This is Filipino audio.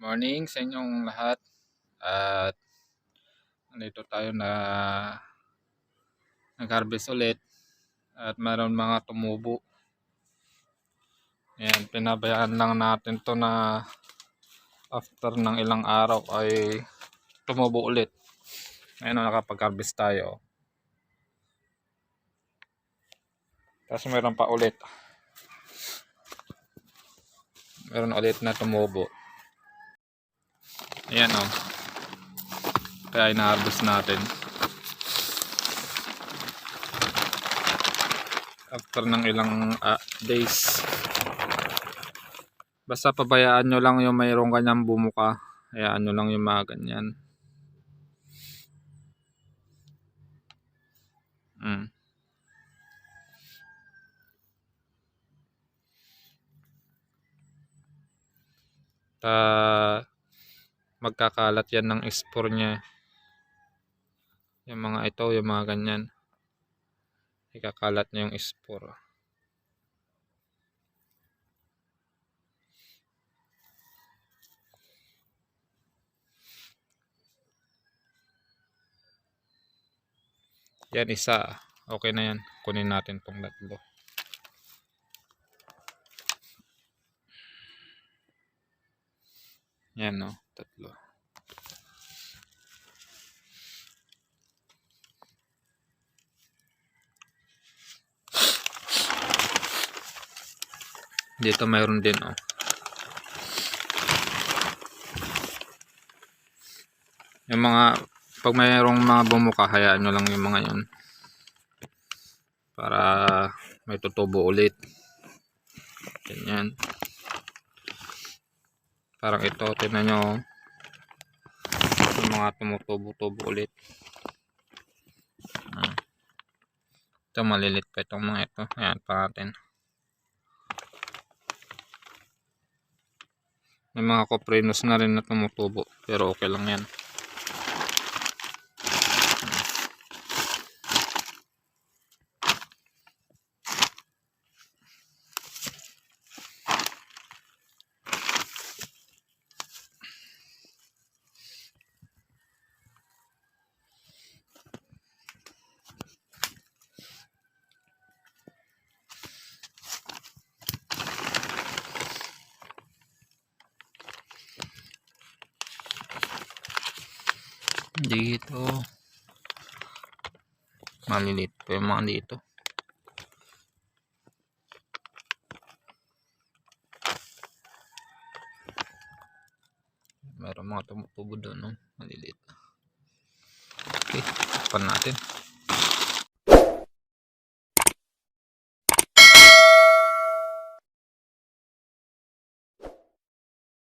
morning sa inyong lahat. At nandito tayo na nag-harvest ulit. At mayroon mga tumubo. Ayan, pinabayaan lang natin to na after ng ilang araw ay tumubo ulit. Ngayon na nakapag-harvest tayo. Tapos meron pa ulit. Meron ulit na tumubo. Ayan o. Oh. Kaya ina-harvest natin. After ng ilang uh, days. Basta pabayaan nyo lang yung mayroong kanyang bumuka. Hayaan nyo lang yung mga ganyan. Mm. Ta magkakalat yan ng spore niya. Yung mga ito, yung mga ganyan. Ikakalat niya yung spore. Yan isa. Okay na yan. Kunin natin tong tatlo. Yan no, tatlo. Dito mayroon din oh. Yung mga pag mayroong mga bumuka, hayaan nyo lang yung mga yun. Para may tutubo ulit. Ganyan. Parang ito, tingnan nyo. Mga tumutubo-tubo ulit. Ah. Ito malilit pa itong mga ito. Ayan pa natin. May mga koprinos na rin na tumutubo. Pero okay lang yan. Dito. Malilit pa yung mga dito. Meron mga tumutubo doon no? malilit okay pan natin